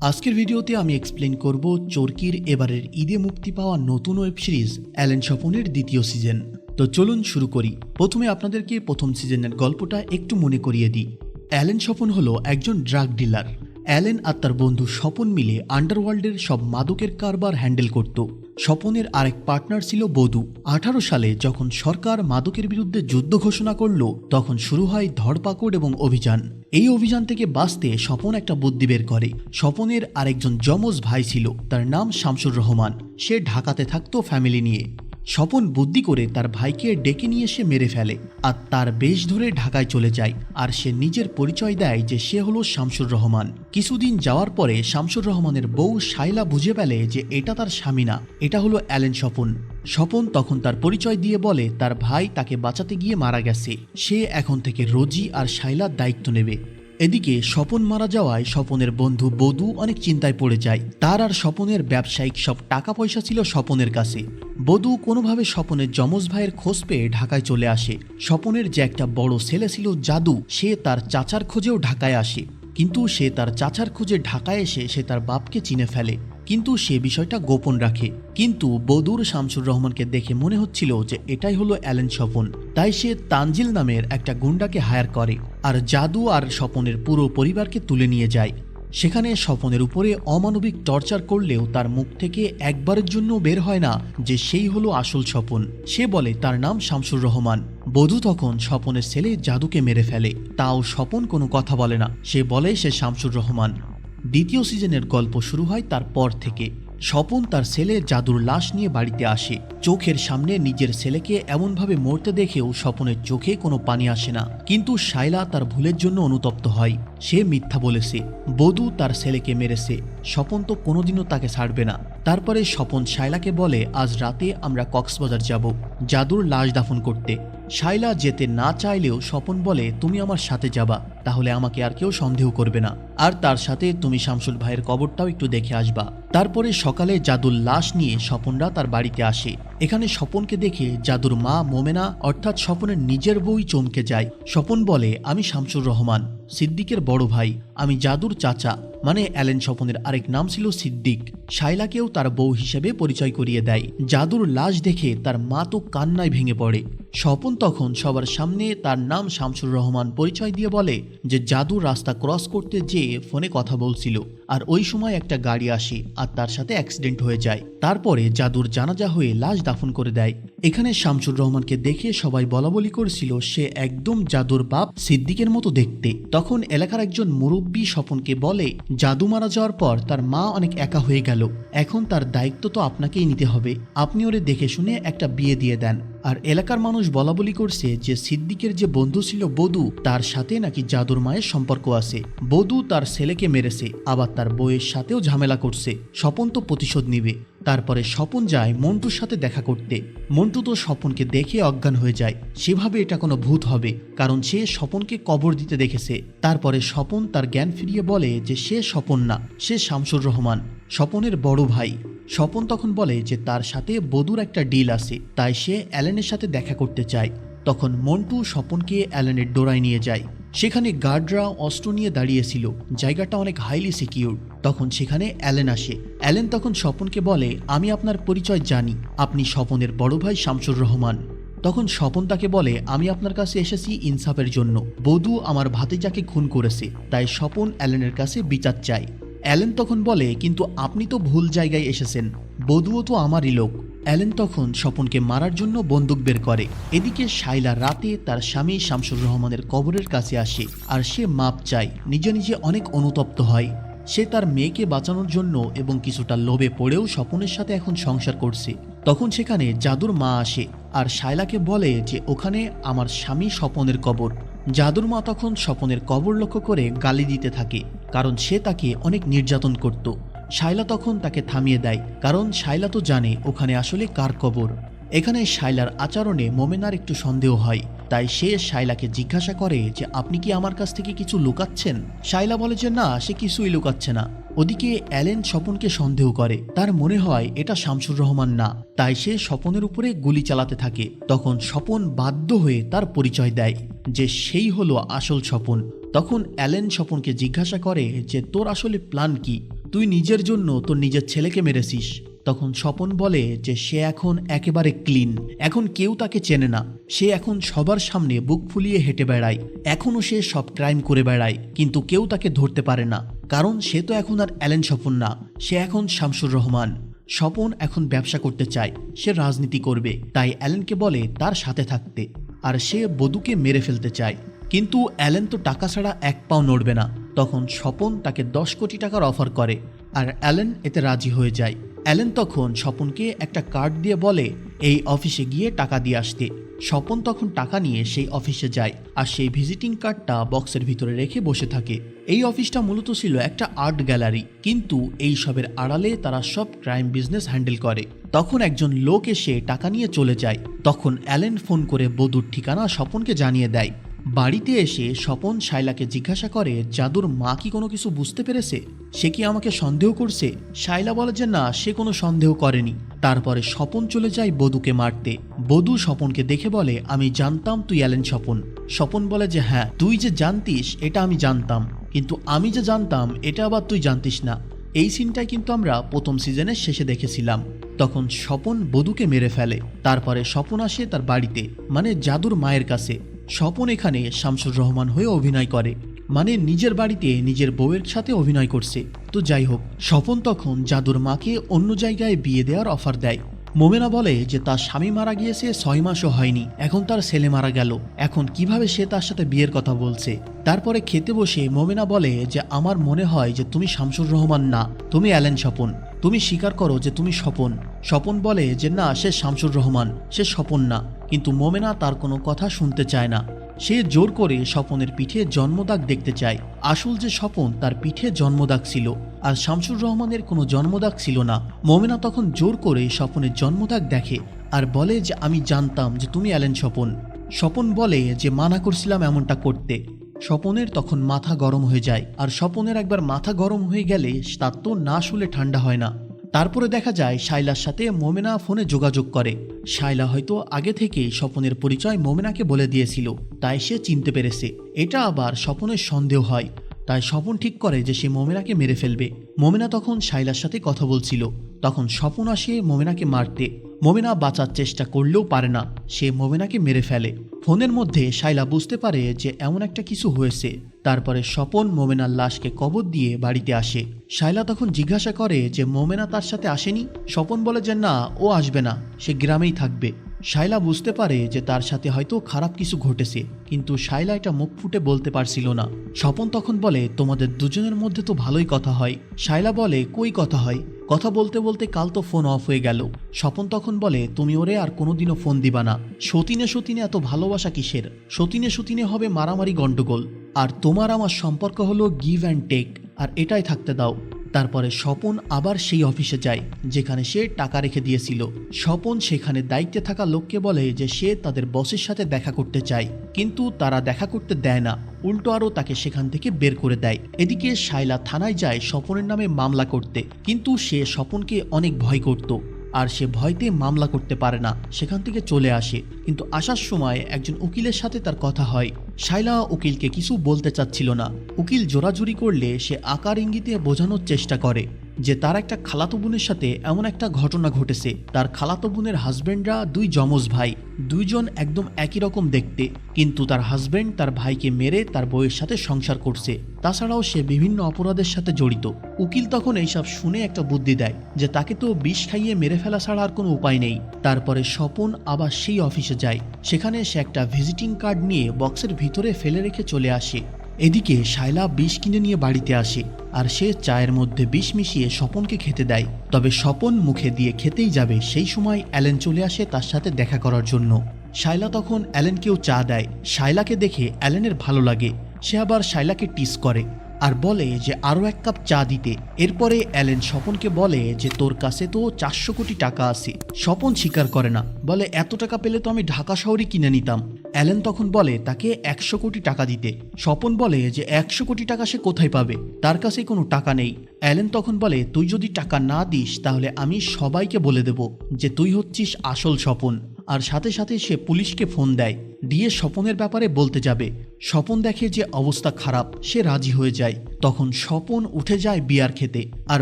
আজকের ভিডিওতে আমি এক্সপ্লেন করব চরকির এবারের ঈদে মুক্তি পাওয়া নতুন ওয়েব সিরিজ অ্যালেন স্বপনের দ্বিতীয় সিজন তো চলুন শুরু করি। প্রথমে আপনাদেরকে প্রথম সিজনের গল্পটা একটু মনে করিয়ে দিই। অ্যালেন স্বপন হলো একজন ড্রাগ ডিলার অ্যালেন আর তার বন্ধু স্বপন মিলে আন্ডারওয়ার্ল্ডের সব মাদকের কারবার হ্যান্ডেল করত। স্বপনের আরেক পার্টনার ছিল বধু। আঠারো সালে যখন সরকার মাদকের বিরুদ্ধে যুদ্ধ ঘোষণা করল, তখন শুরু হয় ধরপাকড় এবং অভিযান। এই অভিযান থেকে বাঁচতে স্বপন একটা বুদ্ধি বের করে। স্বপনের আরেকজন যমজ ভাই ছিল, তার নাম শামসুর রহমান। সে ঢাকাতে থাকতো ফ্যামিলি নিয়ে। স্বপন বুদ্ধি করে তার ভাইকে ডেকে নিয়ে এসে মেরে ফেলে আর তার বেশ ধরে ঢাকায় চলে যায় আর সে নিজের পরিচয় দেয় যে সে হলো শামসুর রহমান। কিছুদিন যাওয়ার পরে শামসুর রহমানের বউ শাইলা বুঝে ফেলে যে এটা তার স্বামী না, এটা হলো অ্যালেন স্বপন। স্বপন তখন তার পরিচয় দিয়ে বলে তার ভাই তাকে বাঁচাতে গিয়ে মারা গেছে, সে এখন থেকে রোজি আর শাইলার দায়িত্ব নেবে। এদিকে স্বপন মারা যাওয়ায় স্বপনের বন্ধু বধু অনেক চিন্তায় পড়ে যায়। তার আর স্বপনের ব্যবসায়িক সব টাকা পয়সা ছিল স্বপনের কাছে। বধু কোনোভাবে স্বপনের যমজ ভাইয়ের খোঁজ পেয়ে ঢাকায় চলে আসে। স্বপনের যে একটা বড় ছেলে ছিল জাদু, সে তার চাচার খোঁজেও ঢাকায় আসে। কিন্তু সে তার চাচার খোঁজে ঢাকায় এসে সে তার বাপকে চিনে ফেলে। কিন্তু সে বিষয়টা গোপন রাখে। কিন্তু বদুর শামসুর রহমানকে দেখে মনে হচ্ছিল যে এটাই হলো অ্যালেন স্বপন। তাই সে তানজিল নামের একটা গুন্ডাকে হায়ার করে আর জাদু আর স্বপনের পুরো পরিবারকে তুলে নিয়ে যায়। সেখানে স্বপনের উপরে অমানবিক টর্চার করলেও তার মুখ থেকে একবারের জন্য বের হয় না যে সেই হলো আসল স্বপন। সে বলে, তার নাম শামসুর রহমান। বধূ তখন স্বপনের ছেলে জাদুকে মেরে ফেলে। তাও স্বপন কোনো কথা বলে না। সে বলে, সে শামসুর রহমান। দ্বিতীয় সিজনের গল্প শুরু হয় তারপর থেকে। স্বপন তার ছেলে জাদুর লাশ নিয়ে বাড়িতে আসে। চোখের সামনে নিজের ছেলেকে এমনভাবে মরতে দেখেও স্বপনের চোখে কোনো পানি আসে না। কিন্তু শাইলা তার ভুলের জন্য অনুতপ্ত হয়। সে মিথ্যা বলেছে। বধূ তার ছেলেকে মেরেছে। স্বপন তো কোনোদিনও তাকে ছাড়বে না। তারপরে স্বপন শাইলাকে বলে, আজ রাতে আমরা কক্সবাজার যাব। জাদুর লাশ দাফন করতে। শাইলা যেতে না চাইলেও স্বপন বলে, তুমি আমার সাথে যাবা, তাহলে আমাকে আর কেউ সন্দেহ করবে না। আর তার সাথে তুমি শামসুল ভাইয়ের কবরটাও একটু দেখে আসবা। তারপরে সকালে জাদুর লাশ নিয়ে স্বপনরা তার বাড়িতে আসে। এখানে স্বপনকে দেখে জাদুর মা মোমেনা, অর্থাৎ স্বপনের নিজের বই চমকে যায়। স্বপন বলে, আমি শামসুর রহমান, সিদ্দিকের বড় ভাই, আমি জাদুর চাচা। মানে অ্যালেন স্বপনের আরেক নাম ছিল সিদ্দিক। শাইলাকেও তার বউ হিসেবে পরিচয় করিয়ে দেয়। জাদুর লাশ দেখে তার মা তো কান্নায় ভেঙে পড়ে। স্বপন তখন সবার সামনে তার নাম শামসুর রহমান পরিচয় দিয়ে বলে যে জাদুর রাস্তা ক্রস করতে যেয়ে ফোনে কথা বলছিল। আর ওই সময় একটা গাড়ি আসে আর তার সাথে অ্যাক্সিডেন্ট হয়ে যায়। তারপরে জাদুর জানাজা হয়ে লাশ দাফন করে দেয়। এখানে শামসুর রহমানকে দেখে সবাই বলা বলি করছিল, সে একদম জাদুর বাপ সিদ্দিকের মতো দেখতে। তখন এলাকার একজন মুরব্বী স্বপনকে বলে, জাদু মারা যাওয়ার পর তার মা অনেক একা হয়ে গেল। এখন তার দায়িত্ব তো আপনাকেই নিতে হবে। আপনি ওরে দেখে শুনে একটা বিয়ে দিয়ে দেন। আর এলাকার মানুষ বলা বলি করছে যে সিদ্দিকের যে বন্ধু ছিল বধু, তার সাথে নাকি জাদুর মায়ের সম্পর্ক আছে। বধু তার ছেলেকে মেরেছে, আবার তার বইয়ের সাথেও ঝামেলা করছে। স্বপন তো প্রতিশোধ নিবে। তারপরে স্বপন যায় মন্টুর সাথে দেখা করতে। মন্টু তো স্বপনকে দেখে অজ্ঞান হয়ে যায়। সেভাবে এটা কোনো ভূত হবে, কারণ সে স্বপনকে কবর দিতে দেখেছে। তারপরে স্বপন তার জ্ঞান ফিরিয়ে বলে যে সে স্বপন না, সে শামসুর রহমান। স্বপনের বড় ভাই। স্বপন তখন বলে যে তার সাথে বধুর একটা ডিল আছে, তাই সে অ্যালেনের সাথে দেখা করতে চায়। তখন মন্টু স্বপনকে অ্যালেনের ডোরায় নিয়ে যায়। সেখানে গার্ডরা অস্ত্র নিয়ে দাঁড়িয়েছিল, জায়গাটা অনেক হাইলি সিকিউর তখন সেখানে অ্যালেন আসে। অ্যালেন তখন স্বপনকে বলে, আমি আপনার পরিচয় জানি, আপনি স্বপনের বড় ভাই শামসুর রহমান। তখন স্বপন তাকে বলে, আমি আপনার কাছে এসেছি ইনসাফের জন্য। বধু আমার ভাতিজাকে খুন করেছে, তাই স্বপন অ্যালেনের কাছে বিচার চায়। অ্যালেন তখন বলে, কিন্তু আপনি তো ভুল জায়গায় এসেছেন। বধুও তো আমারই লোক। অ্যালেন তখন স্বপনকে মারার জন্য বন্দুক বের করে। এদিকে শাইলা রাতে তার স্বামী শামসুর রহমানের কবরের কাছে আসে আর সে মাপ চায়। নিজে নিজে অনেক অনুতপ্ত হয়। সে তার মেয়েকে বাঁচানোর জন্য এবং কিছুটা লোভে পড়েও স্বপনের সাথে এখন সংসার করছে। তখন সেখানে জাদুর মা আসে আর শায়লাকে বলে যে, ওখানে আমার স্বামী স্বপনের কবর। জাদুর মা তখন স্বপনের কবর লক্ষ্য করে গালি দিতে থাকে, কারণ সে তাকে অনেক নির্যাতন করত। শাইলা তখন তাকে থামিয়ে দেয়, কারণ শাইলা তো জানে ওখানে আসলে কার কবর। এখানে শাইলার আচরণে মোমেনার একটু সন্দেহ হয়, তাই সে শাইলাকে জিজ্ঞাসা করে যে, আপনি কি আমার কাছ থেকে কিছু লুকাচ্ছেন? শাইলা বলে যে, না, সে কিছুই লুকাচ্ছে না। ওদিকে অ্যালেন স্বপনকে সন্দেহ করে। তার মনে হয় এটা শামসুর রহমান না। তাই সে স্বপনের উপরে গুলি চালাতে থাকে। তখন স্বপন বাধ্য হয়ে তার পরিচয় দেয় যে সেই হলো আসল স্বপন। তখন অ্যালেন স্বপনকে জিজ্ঞাসা করে যে, তোর আসলে প্ল্যান কি? তুই নিজের জন্য তোর নিজের ছেলেকে মেরেছিস। তখন স্বপন বলে যে সে এখন একেবারে ক্লিন। এখন কেউ তাকে চেনে না। সে এখন সবার সামনে বুক ফুলিয়ে হেঁটে বেড়ায়। এখনও সে সব ক্রাইম করে বেড়ায়, কিন্তু কেউ তাকে ধরতে পারে না। কারণ সে তো এখন আর অ্যালেন স্বপন না, সে এখন শামসুর রহমান। স্বপন এখন ব্যবসা করতে চায়, সে রাজনীতি করবে, তাই অ্যালেনকে বলে তার সাথে থাকতে। আর সে বধুকে মেরে ফেলতে চায়। কিন্তু অ্যালেন তো টাকা ছাড়া এক পাও নড়বে না। তখন স্বপন তাকে দশ কোটি টাকার অফার করে, আর অ্যালেন এতে রাজি হয়ে যায়। অ্যালেন তখন স্বপনকে একটা কার্ড দিয়ে বলে, এই অফিসে গিয়ে টাকা দিয়ে আসতে। স্বপন তখন টাকা নিয়ে সেই অফিসে যায় আর সেই ভিজিটিং কার্ডটা বক্সের ভিতরে রেখে বসে থাকে। এই অফিসটা মূলত ছিল একটা আর্ট গ্যালারি, কিন্তু এই সবের আড়ালে তারা সব ক্রাইম বিজনেস হ্যান্ডেল করে। তখন একজন লোক এসে টাকা নিয়ে চলে যায়। তখন অ্যালেন ফোন করে বধুর ঠিকানা স্বপনকে জানিয়ে দেয়। বাড়িতে এসে স্বপন শাইলাকে জিজ্ঞাসা করে, জাদুর মা কি কোনো কিছু বুঝতে পেরেছে? সে কি আমাকে সন্দেহ করছে? শাইলা বলে যে, না, সে কোনো সন্দেহ করেনি। তারপরে স্বপন চলে যায় বধুকে মারতে। বধু স্বপনকে দেখে বলে, আমি জানতাম তুই এলেন স্বপন। স্বপন বলে যে হ্যাঁ তুই যে জানতিস, এটা আমি জানতাম। কিন্তু আমি যে জানতাম, এটা আবার তুই জানতিস না। এই সিনটাই কিন্তু আমরা প্রথম সিজনের শেষে দেখেছিলাম। তখন স্বপন বধুকে মেরে ফেলে। তারপরে স্বপন আসে তার বাড়িতে মানে জাদুর মায়ের কাছে। স্বপন এখানে শামসুর রহমান হয়ে অভিনয় করে। মানে নিজের বাড়িতে নিজের বউয়ের সাথে অভিনয় করছে। তো যাই হোক, স্বপন তখন জাদুর মাকে অন্য জায়গায় বিয়ে দেওয়ার অফার দেয়। মোমেনা বলে যে তার স্বামী মারা গিয়েছে ছয় মাসও হয়নি। এখন তার ছেলে মারা গেল। এখন কীভাবে সে তার সাথে বিয়ের কথা বলছে? তারপরে খেতে বসে মোমেনা বলে যে আমার মনে হয় যে তুমি শামসুর রহমান না, তুমি অ্যালেন স্বপন। তুমি স্বীকার করো যে তুমি স্বপন। স্বপন বলে যে না, সে শামসুর রহমান, সে স্বপন না। কিন্তু মোমেনা তার কোনো কথা শুনতে চায় না। সে জোর করে স্বপনের পিঠে জন্মদাগ দেখতে চায়। আসল যে স্বপন, তার পিঠে জন্মদাগ ছিল। আর শামসুর রহমানের কোনো জন্মদাগ ছিল না। মোমেনা তখন জোর করে স্বপনের জন্মদাগ দেখে আর বলে যে, আমি জানতাম যে তুমি অ্যালেন স্বপন। স্বপন বলে যে, মানা করছিলাম এমনটা করতে। স্বপনের তখন মাথা গরম হয়ে যায়। আর স্বপনের একবার মাথা গরম হয়ে গেলে তার তো না শুলে ঠান্ডা হয় না। তারপরে দেখা যায় শাইলার সাথে মোমেনা ফোনে যোগাযোগ করে। শাইলা হয়তো আগে থেকে স্বপনের পরিচয় মোমেনাকে বলে দিয়েছিল, তাই সে চিনতে পেরেছে। এটা আবার স্বপনের সন্দেহ হয়, তাই স্বপন ঠিক করে যে সে মোমেনাকে মেরে ফেলবে। মোমেনা তখন শাইলার সাথে কথা বলছিল। তখন স্বপন আসে মোমেনাকে মারতে। মোমেনা বাঁচার চেষ্টা করলেও পারে না। সে মোমেনাকে মেরে ফেলে। ফোনের মধ্যে শাইলা বুঝতে পারে যে এমন একটা কিছু হয়েছে। তারপরে স্বপন মোমেনার লাশকে কবর দিয়ে বাড়িতে আসে। শাইলা তখন জিজ্ঞাসা করে যে মোমেনা তার সাথে আসেনি? স্বপন বলে যে না, ও আসবে না। সে গ্রামেই থাকবে। শাইলা বুঝতে পারে যে তার সাথে হয়তো খারাপ কিছু ঘটেছে, কিন্তু শাইলা এটা মুখ ফুটে বলতে পারছিল না। স্বপন তখন বলে, তোমাদের দুজনের মধ্যে তো ভালোই কথা হয়। শাইলা বলে, কই কথা হয়? কথা বলতে বলতে কাল তো ফোন অফ হয়ে গেল। স্বপন তখন বলে, তুমি ওরে আর কোনোদিনও ফোন দিবা না। সতীনে সতীনে এত ভালোবাসা কিসের? সতীনে সতীনে হবে মারামারি গন্ডগোল আর তোমার আমার সম্পর্ক হলো গিভ অ্যান্ড টেক আর এটাই থাকতে দাও। তারপরে স্বপন আবার সেই অফিসে যায়, যেখানে সে টাকা রেখে দিয়েছিল। স্বপন সেখানে দায়িত্বে থাকা লোককে বলে যে সে তাদের বসের সাথে দেখা করতে চায়, কিন্তু তারা দেখা করতে দেয় না। উল্টো আরও তাকে সেখান থেকে বের করে দেয়। এদিকে শাইলা থানায় যায় স্বপনের নামে মামলা করতে, কিন্তু সে স্বপনকে অনেক ভয় করত। আর সে ভয়তে মামলা করতে পারে না, সেখান থেকে চলে আসে। কিন্তু আসার সময় একজন উকিলের সাথে তার কথা হয়। শাইলা উকিলকে কিছু বলতে চাচ্ছিল না। উকিল জোরাজুরি করলে সে আকার ইঙ্গিতে বোঝানোর চেষ্টা করে। যে তার একটা খালাতো বোনের সাথে এমন একটা ঘটনা ঘটেছে। তার খালাতো বোনের হাজবেন্ডরা দুই যমজ ভাই, দুইজন একদম একই রকম দেখতে। কিন্তু তার হাজব্যান্ড তার ভাইকে মেরে তার বউয়ের সাথে সংসার করছে। তাছাড়াও সে বিভিন্ন অপরাধের সাথে জড়িত। উকিল তখন এইসব শুনে একটা বুদ্ধি দেয় যে তাকে তো বিষ খাইয়ে মেরে ফেলা ছাড়া আর কোনো উপায় নেই। তারপরে স্বপন আবার সেই অফিসে যায়। সেখানে সে একটা ভিজিটিং কার্ড নিয়ে বক্সের ভিতরে ফেলে রেখে চলে আসে। এদিকে শায়লা বিষ কিনে নিয়ে বাড়িতে আসে আর সে চায়ের মধ্যে বিষ মিশিয়ে স্বপনকে খেতে দেয়। তবে স্বপন মুখে দিয়ে খেতেই যাবে সেই সময় অ্যালেন চলে আসে তার সাথে দেখা করার জন্য। শায়লা তখন অ্যালেনকেও চা দেয়। শায়লাকে দেখে অ্যালেনের ভালো লাগে। সে আবার শায়লাকে টিস করে। আর বলে যে আরও এক কাপ চা দিতে। এরপরে অ্যালেন স্বপনকে বলে যে, তোর কাছে তো চারশো কোটি টাকা আছে। স্বপন স্বীকার করে না। বলে, এত টাকা পেলে তো আমি ঢাকা শহরই কিনে নিতাম। অ্যালেন তখন বলে, তাকে একশো কোটি টাকা দিতে। স্বপন বলে যে, একশো কোটি টাকা সে কোথায় পাবে? তার কাছে কোনো টাকা নেই। অ্যালেন তখন বলে, তুই যদি টাকা না দিস, তাহলে আমি সবাইকে বলে দেব যে, তুই হচ্ছিস আসল স্বপন। আর সাথে সাথে সে পুলিশকে ফোন দেয়। দিয়ে স্বপনের ব্যাপারে বলতে যাবে, স্বপন দেখে যে অবস্থা খারাপ, সে রাজি হয়ে যায়। তখন স্বপন উঠে যায় বিয়ার খেতে আর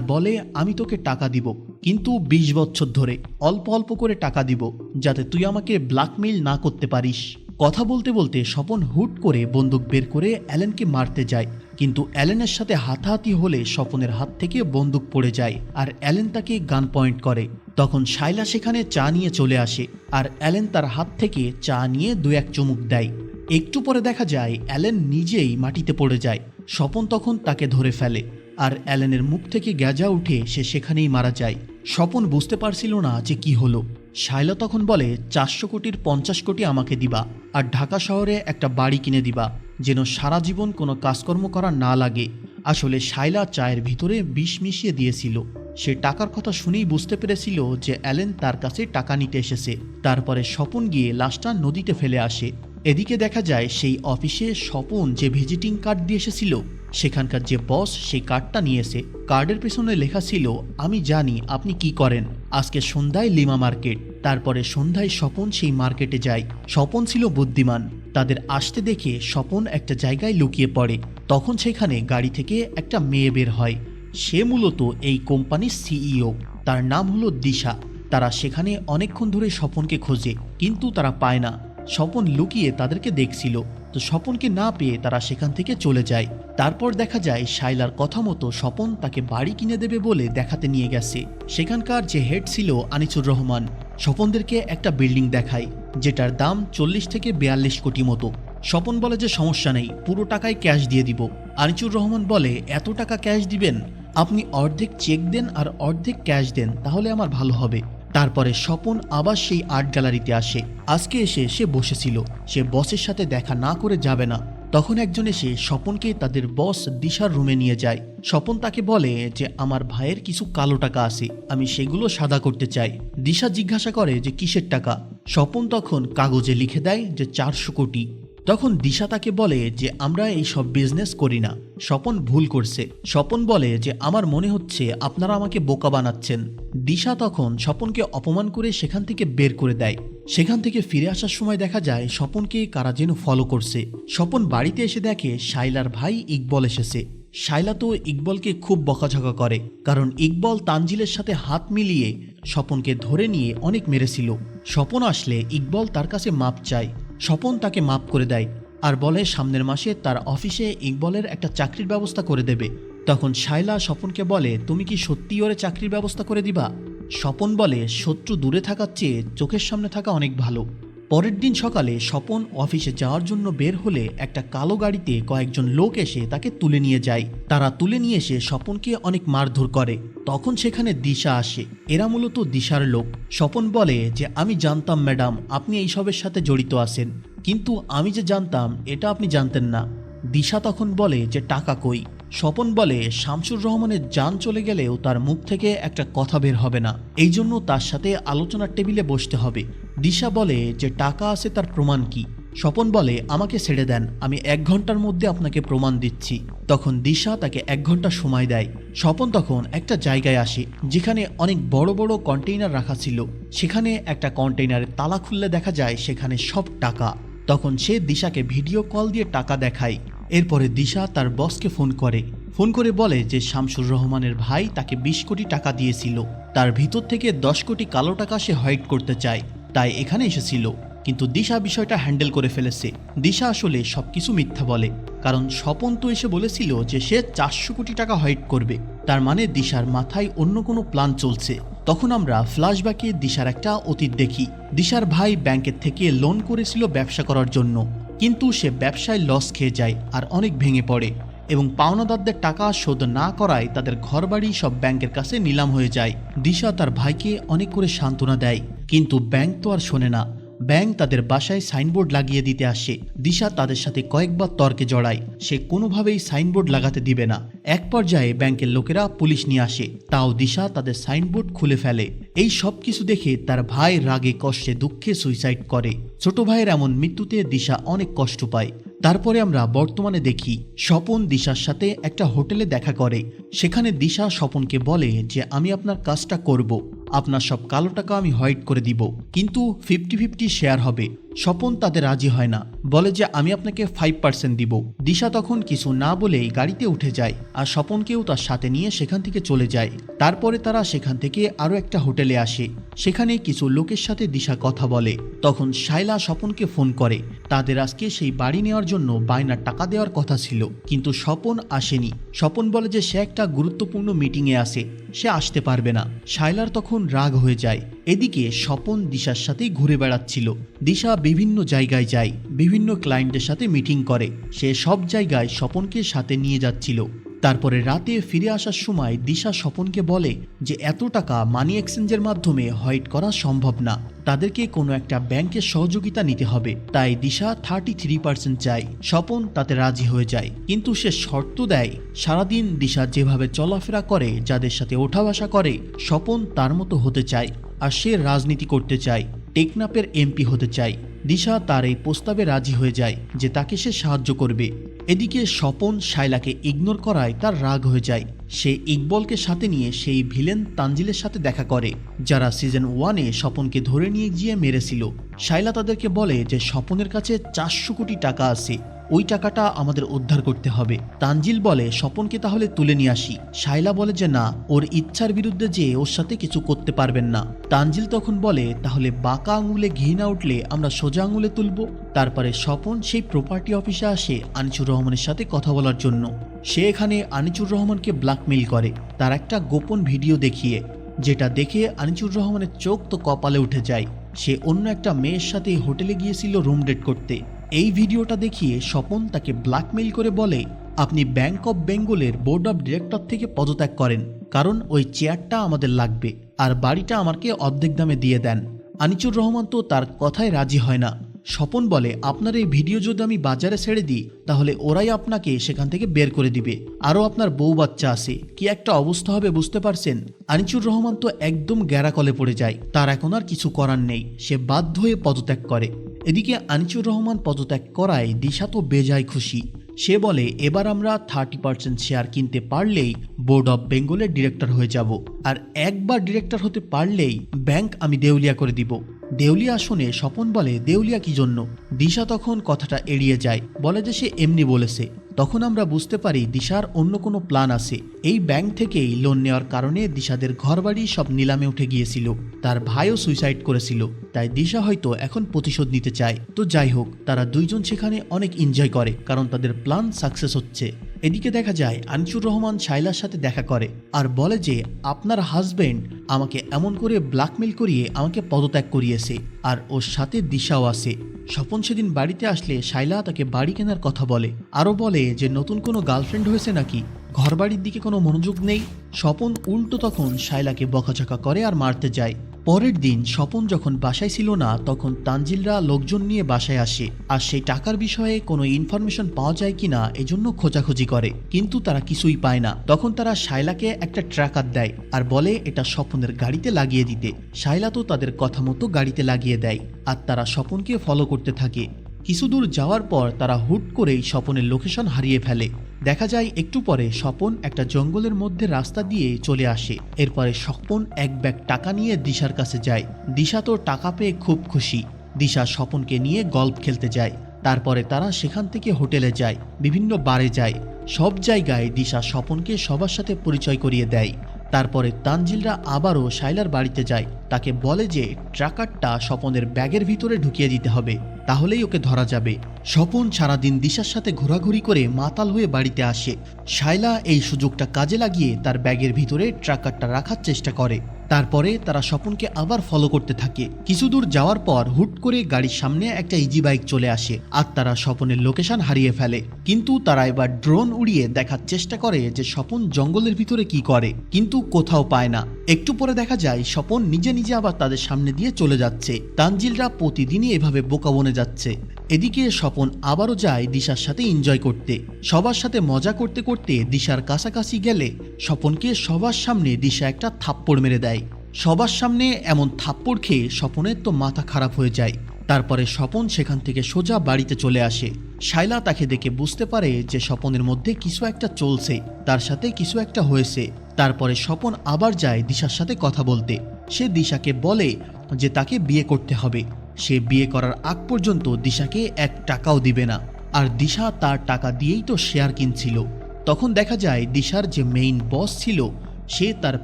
বলে, আমি তোকে টাকা দিব, কিন্তু বিশ বছর ধরে অল্প অল্প করে টাকা দিব, যাতে তুই আমাকে ব্ল্যাকমেইল না করতে পারিস। কথা বলতে বলতে স্বপন হুট করে বন্দুক বের করে অ্যালেনকে মারতে যায়। কিন্তু অ্যালেনের সাথে হাতাহাতি হলে স্বপনের হাত থেকে বন্দুক পড়ে যায় আর অ্যালেন তাকে গান পয়েন্ট করে। তখন শাইলা সেখানে চা নিয়ে চলে আসে আর অ্যালেন তার হাত থেকে চা নিয়ে দু এক চুমুক দেয়। একটু পরে দেখা যায় অ্যালেন নিজেই মাটিতে পড়ে যায়। স্বপন তখন তাকে ধরে ফেলে আর অ্যালেনের মুখ থেকে গ্যাজা উঠে সে সেখানেই মারা যায়। স্বপন বুঝতে পারছিল না যে কি হলো। শাইলা তখন বলে, চারশো কোটির পঞ্চাশ কোটি আমাকে দিবা আর ঢাকা শহরে একটা বাড়ি কিনে দিবা, যেন সারা জীবন কোনো কাজকর্ম করা না লাগে। আসলে শাইলা চায়ের ভিতরে বিষ মিশিয়ে দিয়েছিল। সে টাকার কথা শুনেই বুঝতে পেরেছিল যে অ্যালেন তার কাছে টাকা নিতে এসেছে। তারপরে স্বপন গিয়ে লাশটা নদীতে ফেলে আসে। এদিকে দেখা যায়, সেই অফিসে স্বপন যে ভিজিটিং কার্ড দিয়ে এসেছিল, সেখানকার যে বস সেই কার্ডটা নিয়েছে। কার্ডের পেছনে লেখা ছিল, আমি জানি আপনি কি করেন। আজকে সন্ধ্যায় লিমা মার্কেট, তারপরে সন্ধ্যায় স্বপন সেই মার্কেটে যায়। স্বপন ছিল বুদ্ধিমান। তাদের আসতে দেখে স্বপন একটা জায়গায় লুকিয়ে পড়ে। তখন সেখানে গাড়ি থেকে একটা মেয়ে বের হয়। সে মূলত এই কোম্পানির সিইও। তার নাম হলো দিশা। তারা সেখানে অনেকক্ষণ ধরে স্বপনকে খোঁজে, কিন্তু তারা পায় না। স্বপন লুকিয়ে তাদেরকে দেখছিল। তো স্বপনকে না পেয়ে তারা সেখান থেকে চলে যায়। তারপর দেখা যায় শাইলার কথা মতো স্বপন তাকে বাড়ি কিনে দেবে বলে দেখাতে নিয়ে গেছে। সেখানকার যে হেড ছিল আনিসুর রহমান, স্বপনদেরকে একটা বিল্ডিং দেখায়, যেটার দাম চল্লিশ থেকে বিয়াল্লিশ কোটি মতো। স্বপন বলে যে সমস্যা নেই, পুরো টাকায় ক্যাশ দিয়ে দিব। আনিচুর রহমান বলে, এত টাকা ক্যাশ দিবেন? আপনি অর্ধেক চেক দেন আর অর্ধেক ক্যাশ দেন, তাহলে আমার ভালো হবে। তারপরে স্বপন আবার সেই আর্ট গ্যালারিতে আসে। আজকে এসে সে বসেছিল। সে বসের সাথে দেখা না করে যাবে না। তখন একজন এসে স্বপনকে তাদের বস দিশার রুমে নিয়ে যায়। স্বপন তাকে বলে যে, আমার ভাইয়ের কিছু কালো টাকা আছে, আমি সেগুলো সাদা করতে চাই। দিশা জিজ্ঞাসা করে যে, কিসের টাকা? স্বপন তখন কাগজে লিখে দেয় যে, চারশো কোটি। তখন দিশা তাকে বলে যে, আমরা এই সব বিজনেস করি না। স্বপন ভুল করছে। স্বপন বলে যে, আমার মনে হচ্ছে আপনারা আমাকে বোকা বানাচ্ছেন। দিশা তখন স্বপনকে অপমান করে সেখান থেকে বের করে দেয়। সেখান থেকে ফিরে আসার সময় দেখা যায়, স্বপনকে কারা যেন ফলো করছে। স্বপন বাড়িতে এসে দেখে, শাইলার ভাই ইকবল এসেছে। শাইলা তো ইকবলকে খুব বকাঝকা করে, কারণ ইকবল তানজিলের সাথে হাত মিলিয়ে স্বপনকে ধরে নিয়ে অনেক মেরেছিল। স্বপন আসলে ইকবল তার কাছে মাপ চায়। স্বপন তাকে মাপ করে দেয় আর বলে সামনের মাসে তার অফিসে ইকবলের একটা চাকরির ব্যবস্থা করে দেবে। তখন শাইলা স্বপনকে বলে, তুমি কি সত্যি ওরে চাকরির ব্যবস্থা করে দিবা? স্বপন বলে, শত্রু দূরে থাকার চেয়ে চোখের সামনে থাকা অনেক ভালো। পরের দিন সকালে স্বপন অফিসে যাওয়ার জন্য বের হলে একটা কালো গাড়িতে কয়েকজন লোক এসে তাকে তুলে নিয়ে যায়। তারা তুলে নিয়ে এসে স্বপনকে অনেক মারধর করে। তখন সেখানে দিশা আসে। এরা মূলত দিশার লোক। স্বপন বলে যে, আমি জানতাম, ম্যাডাম, আপনি এইসবের সাথে জড়িত আছেন। কিন্তু আমি যে জানতাম, এটা আপনি জানতেন না। দিশা তখন বলে যে, টাকা কই? স্বপন বলে শামসুর রহমানের যান চলে গেলেও তার মুখ থেকে একটা কথা বের হবে না। এই জন্য তার সাথে আলোচনার টেবিলে বসতে হবে। দিশা বলে যে টাকা আছে তার প্রমাণ কি? স্বপন বলে, আমাকে ছেড়ে দেন, আমি এক ঘণ্টার মধ্যে আপনাকে প্রমাণ দিচ্ছি। তখন দিশা তাকে এক ঘণ্টা সময় দেয়। স্বপন তখন একটা জায়গায় আসে, যেখানে অনেক বড় বড় কন্টেইনার রাখা ছিল। সেখানে একটা কন্টেইনারের তালা খুললে দেখা যায় সেখানে সব টাকা। তখন সে দিশাকে ভিডিও কল দিয়ে টাকা দেখায়। এরপরে দিশা তার বসকে ফোন করে। ফোন করে বলে যে শামসুর রহমানের ভাই তাকে বিশ কোটি টাকা দিয়েছিল। তার ভিতর থেকে দশ কোটি কালো টাকা সে হোয়াইট করতে চায়। তাই এখানে এসেছিল। কিন্তু দিশা বিষয়টা হ্যান্ডেল করে ফেলেছে। দিশা আসলে সবকিছু মিথ্যা বলে। কারণ স্বপন তো এসে বলেছিল যে সে চারশো কোটি টাকা হোয়াইট করবে। তার মানে দিশার মাথায় অন্য কোনো প্ল্যান চলছে। তখন আমরা ফ্ল্যাশব্যাকে দিশার একটা অতীত দেখি। দিশার ভাই ব্যাংকের থেকে লোন করেছিল ব্যবসা করার জন্য। কিন্তু সে ব্যবসায় লস খেয়ে যায় আর অনেক ভেঙে পড়ে এবং পাওনাদারদের টাকা শোধ না করায় তাদের ঘরবাড়ি সব ব্যাংকের কাছে নিলাম হয়ে যায়। দিশা তার ভাইকে অনেক করে সান্ত্বনা দেয়, কিন্তু ব্যাংক তো আর শোনে না। ব্যাংক তাদের বাসায় সাইনবোর্ড লাগিয়ে দিতে আসে। দিশা তাদের সাথে কয়েকবার তর্কে জড়ায়। সে কোনোভাবেই সাইনবোর্ড লাগাতে দিবে না। এক পর্যায়ে ব্যাংকের লোকেরা পুলিশ নিয়ে আসে। তাও দিশা তাদের সাইনবোর্ড খুলে ফেলে। এই সব কিছু দেখে তার ভাই রাগে কষ্টে দুঃখে সুইসাইড করে। ছোট ভাইয়ের এমন মৃত্যুতে দিশা অনেক কষ্ট পায়। তারপরে আমরা বর্তমানে দেখি, স্বপন দিশার সাথে একটা হোটেলে দেখা করে। সেখানে দিশা স্বপনকে বলে যে, আমি আপনার কাজটা করব। আপনার সব কালো টাকা আমি হোয়াইট করে দিব। কিন্তু ফিফটি ফিফটি শেয়ার হবে। স্বপন তাতে রাজি হয় না। বলে যে, আমি আপনাকে ফাইভ পার্সেন্ট দিব। দিশা তখন কিছু না বলেই গাড়িতে উঠে যায় আর স্বপনকেও তার সাথে নিয়ে সেখান থেকে চলে যায়। তারপরে তারা সেখান থেকে আরও একটা হোটেলে আসে। সেখানে কিছু লোকের সাথে দিশা কথা বলে। তখন শাইলা স্বপনকে ফোন করে। তাদের আজকে সেই বাড়ি নেওয়ার জন্য বায়নার টাকা দেওয়ার কথা ছিল। কিন্তু স্বপন আসেনি। স্বপন বলে যে, সে একটা গুরুত্বপূর্ণ মিটিংয়ে আসে সে আসতে পারবে না। শাইলার তখন রাগ হয়ে যায়। এদিকে স্বপন দিশার সাথেই ঘুরে বেড়াচ্ছিল। দিশা বিভিন্ন জায়গায় যায়, বিভিন্ন ক্লায়েন্টের সাথে মিটিং করে। সে সব জায়গায় স্বপনকে সাথে নিয়ে যাচ্ছিল। তারপরে রাতে ফিরে আসার সময় দিশা স্বপনকে বলে যে, এত টাকা মানি এক্সচেঞ্জের মাধ্যমে হোয়াইট করা সম্ভব না। তাদেরকে কোনো একটা ব্যাংকের সহযোগিতা নিতে হবে। তাই দিশা থার্টি থ্রি পার্সেন্ট চায়। স্বপন তাতে রাজি হয়ে যায়। কিন্তু সে শর্ত দেয়, সারাদিন দিশা যেভাবে চলাফেরা করে, যাদের সাথে ওঠা বসা করে, স্বপন তার মতো হতে চায়। আর সে রাজনীতি করতে চায়। টেকনাপের এমপি হতে চায়। দিশা তার এই প্রস্তাবে রাজি হয়ে যায় যে তাকে সে সাহায্য করবে। এদিকে স্বপন শাইলাকে ইগনোর করায় তার রাগ হয়ে যায়। সে ইকবলকে সাথে নিয়ে সেই ভিলেন তানজিলের সাথে দেখা করে, যারা সিজন ওয়ানে স্বপনকে ধরে নিয়ে গিয়ে মেরেছিল। শাইলা তাদেরকে বলে যে স্বপনের কাছে চারশো কোটি টাকা আছে। ওই টাকাটা আমাদের উদ্ধার করতে হবে। তানজিল বলে, স্বপনকে তাহলে তুলে নিয়ে আসি। শাইলা বলে যে না, ওর ইচ্ছার বিরুদ্ধে যে ওর সাথে কিছু করতে পারবেন না। তানজিল তখন বলে, তাহলে বাঁকা আঙুলে ঘি না উঠলে আমরা সোজা আঙুলে তুলব? তারপরে স্বপন সেই প্রপার্টি অফিসে আসে আনিসুর রহমানের সাথে কথা বলার জন্য। সে এখানে আনিচুর রহমানকে ব্ল্যাকমেইল করে। তার একটা গোপন ভিডিও দেখিয়ে, যেটা দেখে আনিচুর রহমানের চোখ তো কপালে উঠে যায়। সে অন্য একটা মেয়ের সাথে হোটেলে গিয়েছিল রুম ডেট করতে। এই ভিডিওটা দেখিয়ে স্বপন তাকে ব্ল্যাকমেইল করে বলে, আপনি ব্যাংক অফ বেঙ্গলের বোর্ড অফ ডিরেক্টর থেকে পদত্যাগ করেন, কারণ ওই চেয়ারটা আমাদের লাগবে আর বাড়িটা আমাকে অর্ধেক দামে দিয়ে দেন। আনিচুর রহমান তো তার কথায় রাজি হয় না। স্বপন বলে, আপনার এই ভিডিও যদি আমি বাজারে ছেড়ে দিই, তাহলে ওরাই আপনাকে সেখান থেকে বের করে দিবে। আরও আপনার বউ বাচ্চা আছে, কি একটা অবস্থা হবে বুঝতে পারছেন? আনিচুর রহমান তো একদম গ্যারাকলে পড়ে যায়, তার এখন আর কিছু করার নেই, সে বাধ্য হয়ে পদত্যাগ করে। এদিকে আনিচুর রহমান পদত্যাগ করায় দিশা তো বেজায় খুশি। সে বলে, এবার আমরা থার্টি পার্সেন্ট শেয়ার কিনতে পারলেই বোর্ড অব বেঙ্গলের ডিরেক্টর হয়ে যাব। আর একবার ডিরেক্টর হতে পারলেই ব্যাংক আমি দেউলিয়া করে দিব। দেউলিয়া শুনে স্বপন বলে, দেউলিয়া কি জন্য? দিশা তখন কথাটা এড়িয়ে যায়। বলে যে সে এমনি বলেছে। তখন আমরা বুঝতে পারি দিশার অন্য কোনো প্ল্যান আছে। এই ব্যাংক থেকেই লোন নেওয়ার কারণে দিশাদের ঘরবাড়ি সব নিলামে উঠে গিয়েছিল। তার ভাইও সুইসাইড করেছিল। তাই দিশা হয়তো এখন প্রতিশোধ নিতে চায়। তো যাই হোক, তারা দুইজন সেখানে অনেক এনজয় করে, কারণ তাদের প্ল্যান সাকসেস হচ্ছে। এদিকে দেখা যায়, আনিসুর রহমান শাইলার সাথে দেখা করে আর বলে যে, আপনার হাজবেন্ড আমাকে এমন করে ব্ল্যাকমেল করিয়ে আমাকে পদত্যাগ করিয়েছে আর ওর সাথে দিশাও আছে। স্বপন সেদিন বাড়িতে আসলে শাইলা তাকে বাড়ি কেনার কথা বলে। আরও বলে যে, নতুন কোনো গার্লফ্রেন্ড হয়েছে নাকি? ঘরবাড়ির দিকে কোনো মনোযোগ নেই, স্বপন উল্টো তখন শাইলাকে বকাঝকা করে আর মারতে যায়। পরের দিন স্বপন যখন বাসায় ছিল না, তখন তানজিলরা লোকজন নিয়ে বাসায় আসে। আর সেই টাকার বিষয়ে কোনো ইনফরমেশন পাওয়া যায় কিনা, এজন্য খোঁজাখুঁজি করে। কিন্তু তারা কিছুই পায় না। তখন তারা শাইলাকে একটা ট্র্যাকার দেয় আর বলে, এটা স্বপনের গাড়িতে লাগিয়ে দিতে। শাইলা তো তাদের কথা মতো গাড়িতে লাগিয়ে দেয় আর তারা স্বপনকে ফলো করতে থাকে। কিছু দূর যাওয়ার পর তারা হুট করেই স্বপনের লোকেশন হারিয়ে ফেলে। দেখা যায় একটু পরে স্বপন একটা জঙ্গলের মধ্যে রাস্তা দিয়ে চলে আসে। এরপরে স্বপন এক ব্যাগ টাকা নিয়ে দিশার কাছে যায়। দিশা তো টাকা পেয়ে খুব খুশি। দিশা স্বপনকে নিয়ে গল্প খেলতে যায়। তারপরে তারা সেখান থেকে হোটেলে যায়, বিভিন্ন বারে যায়। সব জায়গায় দিশা স্বপনকে সবার সাথে পরিচয় করিয়ে দেয়। তারপরে তানজিলরা আবারও শাইলার বাড়িতে যায়। তাকে বলে যে, ট্রাকারটা স্বপনের ব্যাগের ভিতরে ঢুকিয়ে দিতে হবে, তাহলেই ওকে ধরা যাবে। স্বপন সারাদিন দিশার সাথে ঘোরাঘুরি করে মাতাল হয়ে বাড়িতে আসে। শাইলা এই সুযোগটা কাজে লাগিয়ে তার ব্যাগের ভিতরে ট্রাকারটা রাখার চেষ্টা করে। তারপরে তারা স্বপনকে আবার ফলো করতে থাকে। কিছু দূর যাওয়ার পর হুট করে গাড়ির সামনে একটা ইজি বাইক চলে আসে আর তারা স্বপনের লোকেশন হারিয়ে ফেলে। কিন্তু তারা এবার ড্রোন উড়িয়ে দেখার চেষ্টা করে যে স্বপন জঙ্গলের ভিতরে কি করে, কিন্তু কোথাও পায় না। একটু পরে দেখা যায় স্বপন নিজে নিজে আবার তাদের সামনে দিয়ে চলে যাচ্ছে। তানজিলরা প্রতিদিনই এভাবে বোকা বনে যাচ্ছে। এদিকে স্বপন আবারও যায় দিশার সাথে এনজয় করতে। সবার সাথে মজা করতে করতে দিশার কাছাকাছি গেলে স্বপনকে সবার সামনে দিশা একটা থাপ্পড় মেরে দেয়। সবার সামনে এমন থাপ্পড় খেয়ে স্বপনের তো মাথা খারাপ হয়ে যায়। তারপরে স্বপন সেখান থেকে সোজা বাড়িতে চলে আসে। শাইলা তাকে দেখে বুঝতে পারে যে স্বপনের মধ্যে কিছু একটা চলছে, তার সাথে কিছু একটা হয়েছে। তারপরে স্বপন আবার যায় দিশার সাথে কথা বলতে। সে দিশাকে বলে যে তাকে বিয়ে করতে হবে। সে বিয়ে করার আগ পর্যন্ত দিশাকে এক টাকাও দিবে না। আর দিশা তার টাকা দিয়েই তো শেয়ার কিনছিল। তখন দেখা যায় দিশার যে মেইন বস ছিল সে তার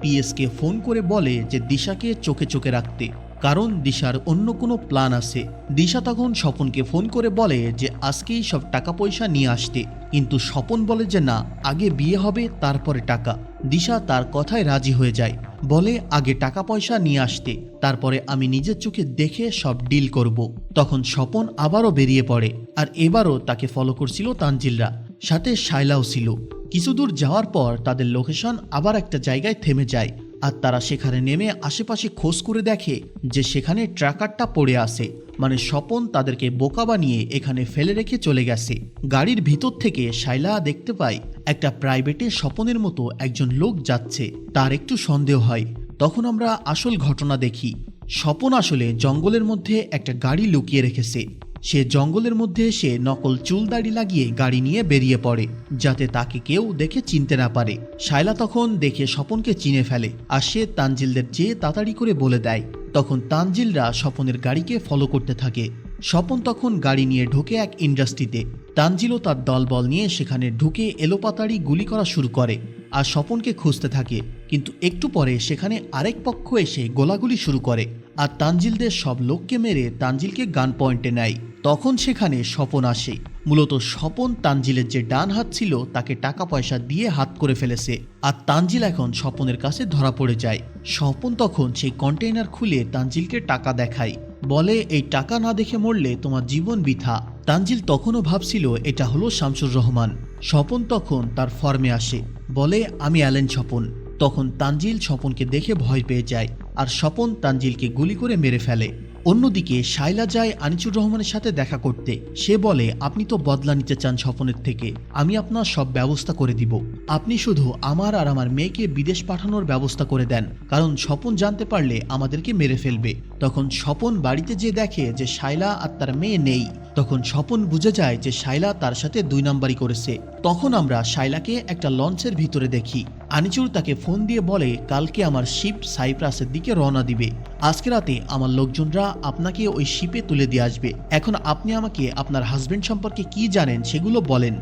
পিএসকে ফোন করে বলে যে দিশাকে চোখে চোখে রাখতে, কারণ দিশার অন্য কোনো প্ল্যান আছে। দিশা তখন স্বপনকে ফোন করে বলে যে আজকেই সব টাকা পয়সা নিয়ে আসতে, কিন্তু স্বপন বলে যে না, আগে বিয়ে হবে, তারপরে টাকা। দিশা তার কথায় রাজি হয়ে যায়, বলে আগে টাকা পয়সা নিয়ে আসতে, তারপরে আমি নিজের চোখে দেখে সব ডিল করব। তখন স্বপন আবারও বেরিয়ে পড়ে, আর এবারও তাকে ফলো করছিল তানজিলরা। সাথে শাইলাও ছিল। কিছু দূর যাওয়ার পর তাদের লোকেশন আবার একটা জায়গায় থেমে যায় আর তারা সেখানে নেমে আশেপাশে খোঁজ করে দেখে যে সেখানে ট্রাকারটা পড়ে আছে মানে স্বপন তাদেরকে বোকা বানিয়ে এখানে ফেলে রেখে চলে গেছে। গাড়ির ভিতর থেকে শাইলা দেখতে পায় একটা প্রাইভেটে স্বপনের মতো একজন লোক যাচ্ছে, তার একটু সন্দেহ হয়। তখন আমরা আসল ঘটনা দেখি। স্বপন আসলে জঙ্গলের মধ্যে একটা গাড়ি লুকিয়ে রেখেছে। সে জঙ্গলের মধ্যে এসে নকল চুল দাড়ি লাগিয়ে গাড়ি নিয়ে বেরিয়ে পড়ে, যাতে তাকে কেউ দেখে চিনতে না পারে। শায়লা তখন দেখে স্বপনকে চিনে ফেলে আর সে তানজিলদের যে তাড়াতাড়ি করে বলে দেয়, তখন তানজিলরা স্বপনের গাড়িকে ফলো করতে থাকে। স্বপন তখন গাড়ি নিয়ে ঢোকে এক ইন্ডাস্ট্রিতে তানজিলও তার দলবল নিয়ে সেখানে ঢুকে এলোপাতাড়ি গুলি করা শুরু করে আর স্বপনকে খুঁজতে থাকে। কিন্তু একটু পরে সেখানে আরেক পক্ষ এসে গোলাগুলি শুরু করে আর তানজিলদের সব লোককে মেরে তানজিলকে গান পয়েন্টে নেয়। তখন সেখানে স্বপন আসে। মূলত স্বপন তানজিলের যে ডান হাত ছিল তাকে টাকা পয়সা দিয়ে হাত করে ফেলেছে আর তানজিল এখন স্বপনের কাছে ধরা পড়ে যায়। স্বপন তখন সেই কন্টেইনার খুলে তানজিলকে টাকা দেখায়। বলে, এই টাকা না দেখে মরলে তোমার জীবন বৃথা। তানজিল তখনও ভাবছিল এটা হলো শামসুর রহমান। স্বপন তখন তার ফর্মে আসে। বলে, আমি অ্যালেন স্বপন। তখন তানজিল স্বপনকে দেখে ভয় পেয়ে যায় আর স্বপন তানজিলকে গুলি করে মেরে ফেলে। অন্যদিকে শাইলা যায় আনিসুর রহমানের সাথে দেখা করতে। সে বলে, আপনি তো বদলা নিতে চান স্বপনের থেকে। আমি আপনার সব ব্যবস্থা করে দিব। আপনি শুধু আমার আর আমার মেয়েকে বিদেশ পাঠানোর ব্যবস্থা করে দেন, কারণ স্বপন জানতে পারলে আমাদেরকে মেরে ফেলবে। তখন স্বপন বাড়িতে যে দেখে যে শাইলা আর তার মেয়ে নেই। তখন স্বপন বুঝে যায় যে শাইলা তার সাথে দুই নাম্বারই করেছে। তখন আমরা শাইলাকে একটা লঞ্চের ভিতরে দেখি। আনিচুর তাকে ফোন দিয়ে বলে, কালকে আমার শিপ সাইপ্রাসের দিকে রওনা দিবে। আজকে রাতে আমার লোকজনরা আপনাকে ওই শিপে তুলে দিয়ে আসবে। এখন আপনি আমাকে আপনার হাজবেন্ড সম্পর্কে কি জানেন সেগুলো বলেন।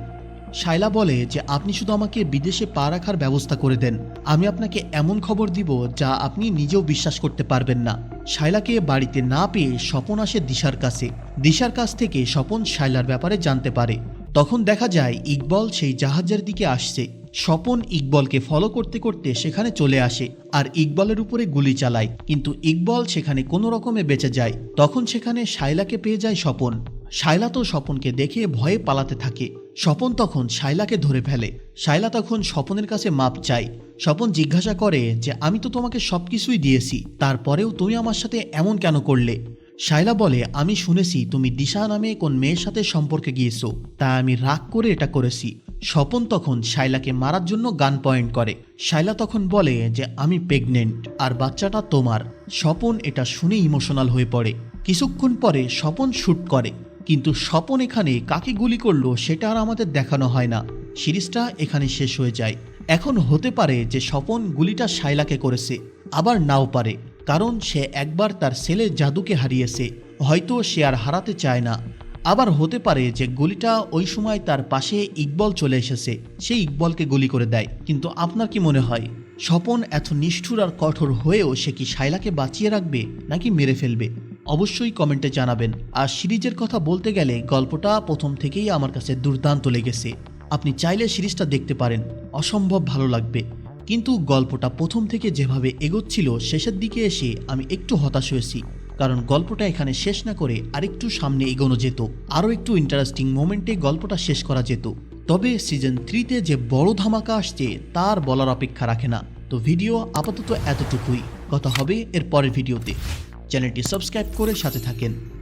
শাইলা বলে যে, আপনি শুধু আমাকে বিদেশে পা রাখার ব্যবস্থা করে দেন। আমি আপনাকে এমন খবর দিব যা আপনি নিজেও বিশ্বাস করতে পারবেন না। শাইলাকে বাড়িতে না পেয়ে স্বপন আসে দিশার কাছে। দিশার কাছ থেকে স্বপন শাইলার ব্যাপারে জানতে পারে। তখন দেখা যায়, ইকবল সেই জাহাজের দিকে আসছে। স্বপন ইকবলকে ফলো করতে করতে সেখানে চলে আসে আর ইকবলের উপরে গুলি চালায়। কিন্তু ইকবল সেখানে কোনো রকমে বেঁচে যায়। তখন সেখানে শাইলাকে পেয়ে যায় স্বপন। শাইলা তো স্বপনকে দেখে ভয়ে পালাতে থাকে। স্বপন তখন শাইলাকে ধরে ফেলে। শাইলা তখন স্বপনের কাছে মাপ চায়। স্বপন জিজ্ঞাসা করে যে, আমি তো তোমাকে সবকিছুই দিয়েছি, তারপরেও তুমি আমার সাথে এমন কেন করলে? শাইলা বলে, আমি শুনেছি তুমি দিশা নামে কোন মেয়ের সাথে সম্পর্কে গিয়েছো, তাই আমি রাগ করে এটা করেছি। স্বপন তখন শাইলাকে মারার জন্য গান পয়েন্ট করে। শাইলা তখন বলে যে, আমি প্রেগনেন্ট, আর বাচ্চাটা তোমার। স্বপন এটা শুনে ইমোশনাল হয়ে পড়ে। কিছুক্ষণ পরে স্বপন শ্যুট করে। কিন্তু স্বপন এখানে কাকে গুলি করল সেটা আর আমাদের দেখানো হয় না। সিরিজটা এখানে শেষ হয়ে যায়। এখন হতে পারে যে স্বপন গুলিটা শাইলাকে করেছে, আবার নাও পারে, কারণ সে একবার তার ছেলের জাদুকে হারিয়েছে, হয়তো সে আর হারাতে চায় না। আবার হতে পারে যে গুলিটা ওই সময় তার পাশে ইকবল চলে এসেছে, সে ইকবলকে গুলি করে দেয়। কিন্তু আপনার কি মনে হয়, স্বপন এত নিষ্ঠুর আর কঠোর হয়েও সে কি শাইলাকে বাঁচিয়ে রাখবে নাকি মেরে ফেলবে? অবশ্যই কমেন্টে জানাবেন। আর সিরিজের কথা বলতে গেলে গল্পটা প্রথম থেকেই আমার কাছে দুর্দান্ত লেগেছে। আপনি চাইলে সিরিজটা দেখতে পারেন, অসম্ভব ভালো লাগবে। কিন্তু গল্পটা প্রথম থেকে যেভাবে এগোচ্ছিল, শেষের দিকে এসে আমি একটু হতাশ হয়েছি। কারণ গল্পটা এখানে শেষ না করে আরেকটু সামনে এগোনো যেত, আরও একটু ইন্টারেস্টিং মোমেন্টে গল্পটা শেষ করা যেত। তবে সিজন থ্রিতে যে বড় ধামাকা আসছে, তার বলার অপেক্ষা রাখে না। তো ভিডিও আপাতত এতটুকুই। কথা হবে এর পরের ভিডিওতে চ্যানেলটি সাবস্ক্রাইব করে সাথে থাকেন।